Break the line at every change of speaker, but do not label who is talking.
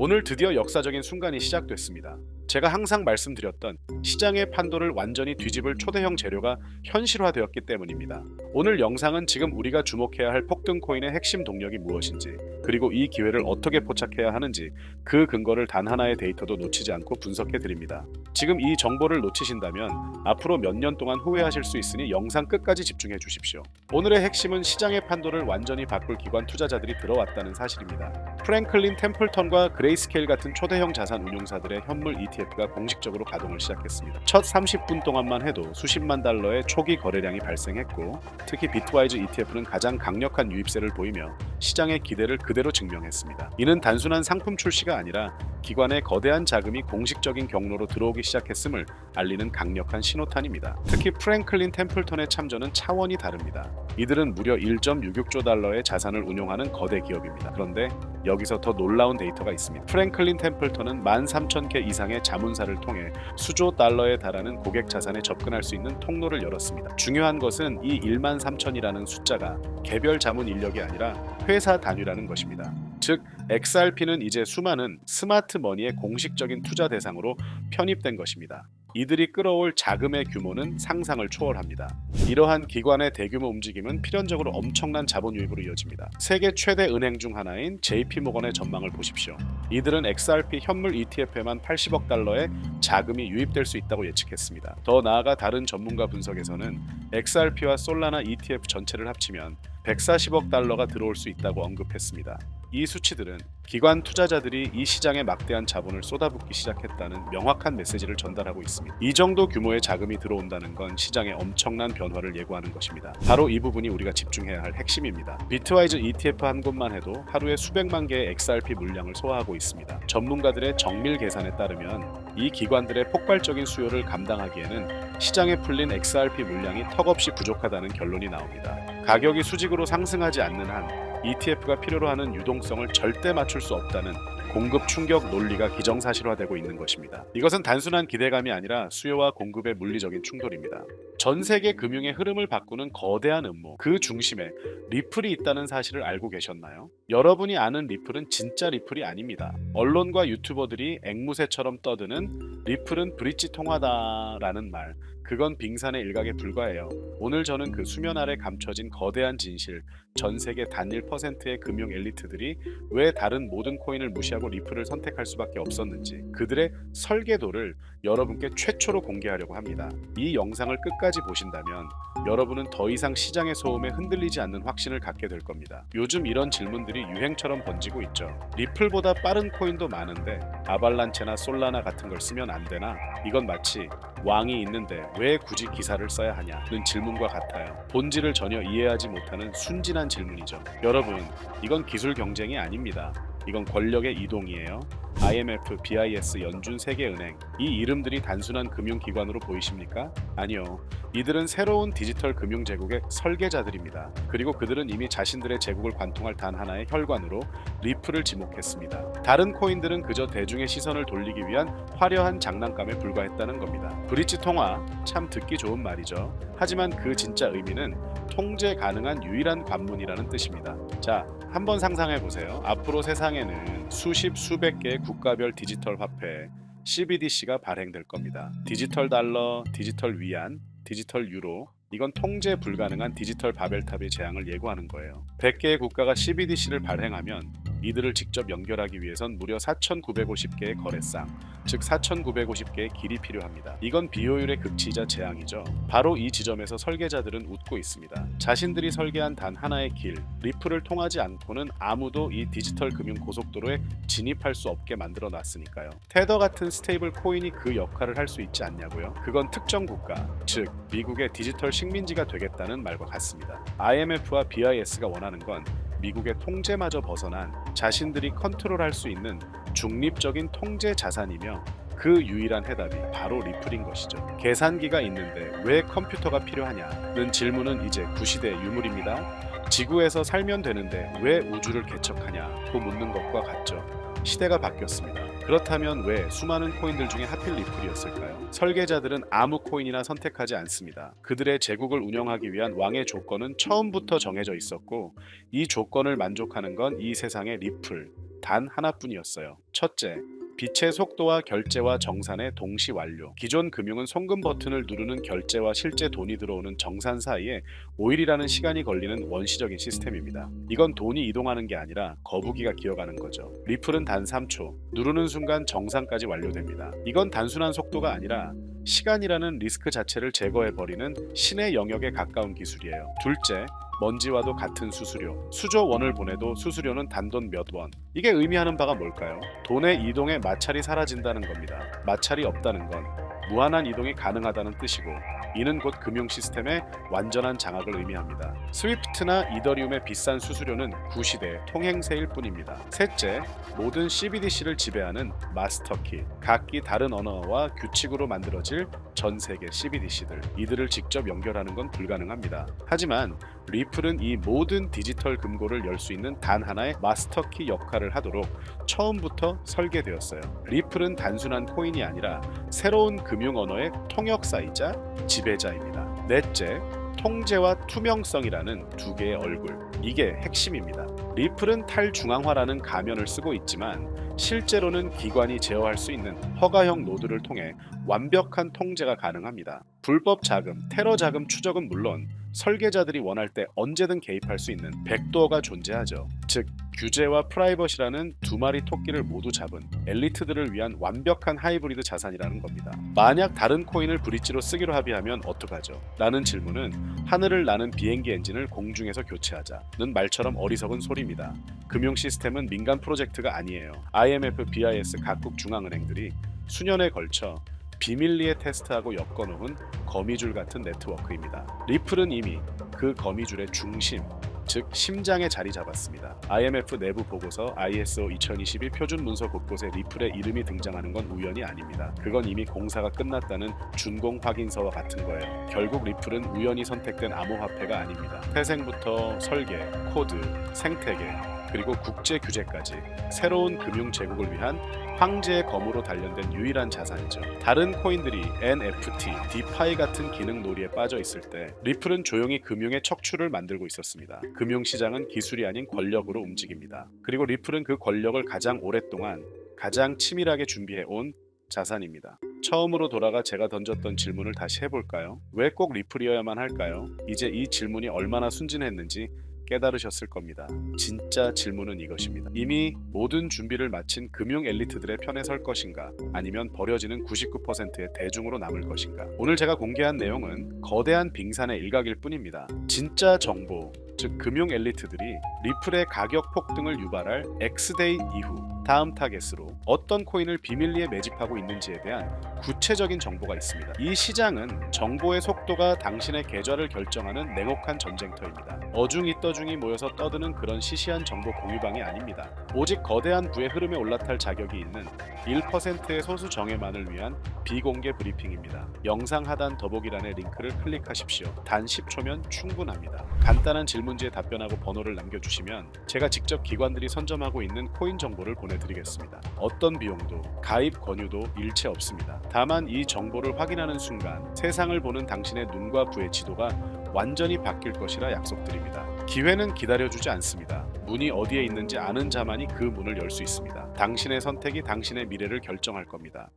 오늘 드디어 역사적인 순간이 시작됐습니다. 제가 항상 말씀드렸던 시장의 판도를 완전히 뒤집을 초대형 재료가 현실화되었기 때문입니다. 오늘 영상은 지금 우리가 주목해야 할 폭등 코인의 핵심 동력이 무엇인지, 그리고 이 기회를 어떻게 포착해야 하는지 그 근거를 단 하나의 데이터도 놓치지 않고 분석해 드립니다. 지금 이 정보를 놓치신다면 앞으로 몇 년 동안 후회하실 수 있으니 영상 끝까지 집중해 주십시오. 오늘의 핵심은 시장의 판도를 완전히 바꿀 기관 투자자들이 들어왔다는 사실입니다. 프랭클린 템플턴과 그레이스케일 같은 초대형 자산 운용사들의 현물 ETF 가 공식적으로 가동을 시작했습니다. 첫 30분 동안만 해도 수십만 달러의 초기 거래량이 발생했고 특히 비트와이즈 ETF는 가장 강력한 유입세를 보이며 시장의 기대를 그대로 증명했습니다. 이는 단순한 상품 출시가 아니라 기관의 거대한 자금이 공식적인 경로로 들어오기 시작했음을 알리는 강력한 신호탄입니다. 특히 프랭클린 템플턴의 참전은 차원이 다릅니다. 이들은 무려 1.66조 달러의 자산을 운용하는 거대 기업입니다. 그런데 여기서 더 놀라운 데이터가 있습니다. 프랭클린 템플턴은 13,000개 이상의 자문사를 통해 수조 달러에 달하는 고객 자산에 접근할 수 있는 통로를 열었습니다. 중요한 것은 이 1만 3천이라는 숫자가 개별 자문 인력이 아니라 회사 단위라는 것입니다. 즉 XRP는 이제 수많은 스마트 머니의 공식적인 투자 대상으로 편입된 것입니다. 이들이 끌어올 자금의 규모는 상상을 초월합니다. 이러한 기관의 대규모 움직임은 필연적으로 엄청난 자본 유입으로 이어집니다. 세계 최대 은행 중 하나인 JP모건의 전망을 보십시오. 이들은 XRP 현물 ETF에만 80억 달러의 자금이 유입될 수 있다고 예측했습니다. 더 나아가 다른 전문가 분석에서는 XRP와 솔라나 ETF 전체를 합치면 140억 달러가 들어올 수 있다고 언급했습니다. 이 수치들은 기관 투자자들이 이 시장에 막대한 자본을 쏟아붓기 시작했다는 명확한 메시지를 전달하고 있습니다. 이 정도 규모의 자금이 들어온다는 건 시장에 엄청난 변화를 예고하는 것입니다. 바로 이 부분이 우리가 집중해야 할 핵심입니다. 비트와이즈 ETF 한 곳만 해도 하루에 수백만 개의 XRP 물량을 소화하고 있습니다. 전문가들의 정밀 계산에 따르면 이 기관들의 폭발적인 수요를 감당하기에는 시장에 풀린 XRP 물량이 턱없이 부족하다는 결론이 나옵니다. 가격이 수직으로 상승하지 않는 한 ETF가 필요로 하는 유동성을 절대 맞출 수 없다는 공급 충격 논리가 기정사실화되고 있는 것입니다. 이것은 단순한 기대감이 아니라 수요와 공급의 물리적인 충돌입니다. 전 세계 금융의 흐름을 바꾸는 거대한 음모, 그 중심에 리플이 있다는 사실을 알고 계셨나요? 여러분이 아는 리플은 진짜 리플이 아닙니다. 언론과 유튜버들이 앵무새처럼 떠드는 리플은 브릿지 통화다라는 말, 그건 빙산의 일각에 불과해요. 오늘 저는 그 수면 아래 감춰진 거대한 진실, 전 세계 단 1%의 금융 엘리트들이 왜 다른 모든 코인을 무시하고 리플을 선택할 수밖에 없었는지 그들의 설계도를 여러분께 최초로 공개하려고 합니다. 이 영상을 끝까지 보신다면 여러분은 더 이상 시장의 소음에 흔들리지 않는 확신을 갖게 될 겁니다. 요즘 이런 질문들이 유행처럼 번지고 있죠. 리플보다 빠른 코인도 많은데 아발란체나 솔라나 같은 걸 쓰면 안 되나? 이건 마치 왕이 있는데 왜 굳이 기사를 써야 하냐는 질문과 같아요. 본질을 전혀 이해하지 못하는 순진한 질문이죠. 여러분, 이건 기술 경쟁이 아닙니다. 이건 권력의 이동이에요. IMF, BIS, 연준 세계은행 이 이름들이 단순한 금융기관으로 보이십니까? 아니요. 이들은 새로운 디지털 금융 제국의 설계자들입니다. 그리고 그들은 이미 자신들의 제국을 관통할 단 하나의 혈관으로 리플을 지목했습니다. 다른 코인들은 그저 대중의 시선을 돌리기 위한 화려한 장난감에 불과했다는 겁니다. 브릿지 통화 참 듣기 좋은 말이죠. 하지만 그 진짜 의미는 통제 가능한 유일한 관문이라는 뜻입니다. 자, 한번 상상해 보세요. 앞으로 세상에는 수십 수백 개의 국가별 디지털 화폐 CBDC가 발행될 겁니다. 디지털 달러, 디지털 위안, 디지털 유로 이건 통제 불가능한 디지털 바벨탑의 재앙을 예고하는 거예요. 100개의 국가가 CBDC를 발행하면 이들을 직접 연결하기 위해선 무려 4,950개의 거래상, 즉 4,950개의 길이 필요합니다. 이건 비효율의 극치이자 재앙이죠. 바로 이 지점에서 설계자들은 웃고 있습니다. 자신들이 설계한 단 하나의 길, 리플을 통하지 않고는 아무도 이 디지털 금융 고속도로에 진입할 수 없게 만들어 놨으니까요. 테더 같은 스테이블 코인이 그 역할을 할 수 있지 않냐고요? 그건 특정 국가, 즉 미국의 디지털 식민지가 되겠다는 말과 같습니다. IMF와 BIS가 원하는 건 미국의 통제마저 벗어난 자신들이 컨트롤할 수 있는 중립적인 통제 자산이며 그 유일한 해답이 바로 리플인 것이죠. 계산기가 있는데 왜 컴퓨터가 필요하냐는 질문은 이제 구시대 유물입니다. 지구에서 살면 되는데 왜 우주를 개척하냐고 묻는 것과 같죠. 시대가 바뀌었습니다. 그렇다면 왜 수많은 코인들 중에 하필 리플이었을까요? 설계자들은 아무 코인이나 선택하지 않습니다. 그들의 제국을 운영하기 위한 왕의 조건은 처음부터 정해져 있었고 이 조건을 만족하는 건 이 세상의 리플, 단 하나뿐이었어요. 첫째, 빛의 속도와 결제와 정산의 동시 완료. 기존 금융은 송금 버튼을 누르는 결제와 실제 돈이 들어오는 정산 사이에 5일이라는 시간이 걸리는 원시적인 시스템입니다. 이건 돈이 이동하는 게 아니라 거북이가 기어가는 거죠. 리플은 단 3초. 누르는 순간 정산까지 완료됩니다. 이건 단순한 속도가 아니라 시간이라는 리스크 자체를 제거해버리는 신의 영역에 가까운 기술이에요. 둘째, 먼지와도 같은 수수료. 수조 원을 보내도 수수료는 단돈 몇 원. 이게 의미하는 바가 뭘까요? 돈의 이동에 마찰이 사라진다는 겁니다. 마찰이 없다는 건 무한한 이동이 가능하다는 뜻이고 이는 곧 금융 시스템의 완전한 장악을 의미합니다. 스위프트나 이더리움의 비싼 수수료는 구시대 통행세일 뿐입니다. 셋째, 모든 CBDC를 지배하는 마스터키. 각기 다른 언어와 규칙으로 만들어질 전 세계 CBDC들. 이들을 직접 연결하는 건 불가능합니다. 하지만 리플은 이 모든 디지털 금고를 열 수 있는 단 하나의 마스터키 역할을 하도록 처음부터 설계되었어요. 리플은 단순한 코인이 아니라 새로운 금융 언어의 통역사이자 지배자입니다. 넷째, 통제와 투명성이라는 두 개의 얼굴. 이게 핵심입니다. 리플은 탈중앙화라는 가면을 쓰고 있지만 실제로는 기관이 제어할 수 있는 허가형 노드를 통해 완벽한 통제가 가능합니다. 불법 자금, 테러 자금 추적은 물론 설계자들이 원할 때 언제든 개입할 수 있는 백도어가 존재하죠. 즉 규제와 프라이버시라는 두 마리 토끼를 모두 잡은 엘리트들을 위한 완벽한 하이브리드 자산이라는 겁니다. 만약 다른 코인을 브릿지로 쓰기로 합의하면 어떡하죠? 라는 질문은 하늘을 나는 비행기 엔진을 공중에서 교체하자는 말처럼 어리석은 소리입니다. 금융 시스템은 민간 프로젝트가 아니에요. IMF, BIS 각국 중앙은행들이 수년에 걸쳐 비밀리에 테스트하고 엮어놓은 거미줄 같은 네트워크입니다. 리플은 이미 그 거미줄의 중심, 즉 심장에 자리 잡았습니다. IMF 내부 보고서 ISO 2022 표준 문서 곳곳에 리플의 이름이 등장하는 건 우연이 아닙니다. 그건 이미 공사가 끝났다는 준공 확인서와 같은 거예요. 결국 리플은 우연히 선택된 암호화폐가 아닙니다. 태생부터 설계, 코드, 생태계, 그리고 국제 규제까지 새로운 금융 제국을 위한 황제의 검으로 단련된 유일한 자산이죠. 다른 코인들이 NFT, 디파이 같은 기능 놀이에 빠져 있을 때 리플은 조용히 금융의 척추를 만들고 있었습니다. 금융 시장은 기술이 아닌 권력으로 움직입니다. 그리고 리플은 그 권력을 가장 오랫동안 가장 치밀하게 준비해 온 자산입니다. 처음으로 돌아가 제가 던졌던 질문을 다시 해볼까요? 왜 꼭 리플이어야만 할까요? 이제 이 질문이 얼마나 순진했는지 깨달으셨을 겁니다. 진짜 질문은 이것입니다. 이미 모든 준비를 마친 금융 엘리트들의 편에 설 것인가? 아니면 버려지는 99%의 대중으로 남을 것인가? 오늘 제가 공개한 내용은 거대한 빙산의 일각일 뿐입니다. 진짜 정보, 즉 금융 엘리트들이 리플의 가격 폭등을 유발할 X데이 이후 다음 타겟으로 어떤 코인을 비밀리에 매집하고 있는지에 대한 구체적인 정보가 있습니다. 이 시장은 정보의 속도가 당신의 계좌를 결정하는 냉혹한 전쟁터입니다. 어중이 떠중이 모여서 떠드는 그런 시시한 정보 공유방이 아닙니다. 오직 거대한 부의 흐름에 올라탈 자격이 있는 1%의 소수 정예만을 위한 비공개 브리핑입니다. 영상 하단 더보기란의 링크를 클릭하십시오. 단 10초면 충분합니다. 간단한 질문지에 답변하고 번호를 남겨주시면 제가 직접 기관들이 선점하고 있는 코인 정보를 보내드리겠습니다. 어떤 비용도 가입 권유도 일체 없습니다. 다만 이 정보를 확인하는 순간 세상을 보는 당신의 눈과 부의 지도가 완전히 바뀔 것이라 약속드립니다. 기회는 기다려주지 않습니다. 문이 어디에 있는지 아는 자만이 그 문을 열 수 있습니다. 당신의 선택이 당신의 미래를 결정할 겁니다.